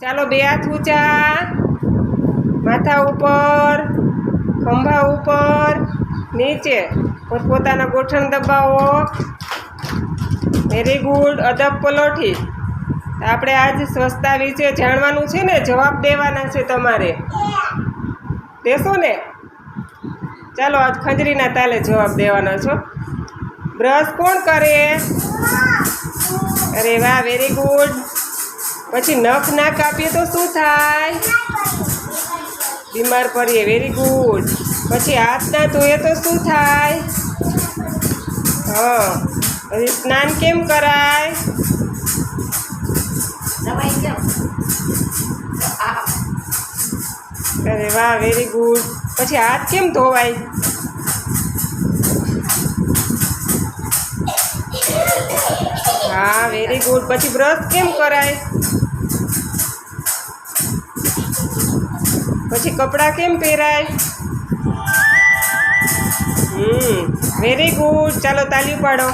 ચાલો બે હાથ ઊંચા. માથા ઉપર, ખંભા ઉપર, નીચે. પોતપોતાના ગોઠણ દબાવો. વેરી ગુડ અદબ પલોઠી. આપણે આજ સ્વચ્છતા વિશે જાણવાનું છે ને? જવાબ દેવાના છે તમારે. દેશો ને? ચાલો આજ ખંજરીના તાલે જવાબ દેવાનો છો. બ્રશ કોણ કરે? અરે વાહ વેરી ગુડ પછી નખ ના કાપીએ તો શું થાય? બીમાર પડીએ વેરી ગુડ પછી હાથ ના ધોઈએ તો શું થાય? હા પછી સ્નાન કેમ કરાય? અરે વાહ વેરી ગુડ પછી હાથ કેમ ધોવાય? હા વેરી ગુડ પછી બ્રશ કેમ કરાય? પછી કપડાં કેમ પહેરાય? હમ વેરી ગુડ ચાલો તાલી પાડો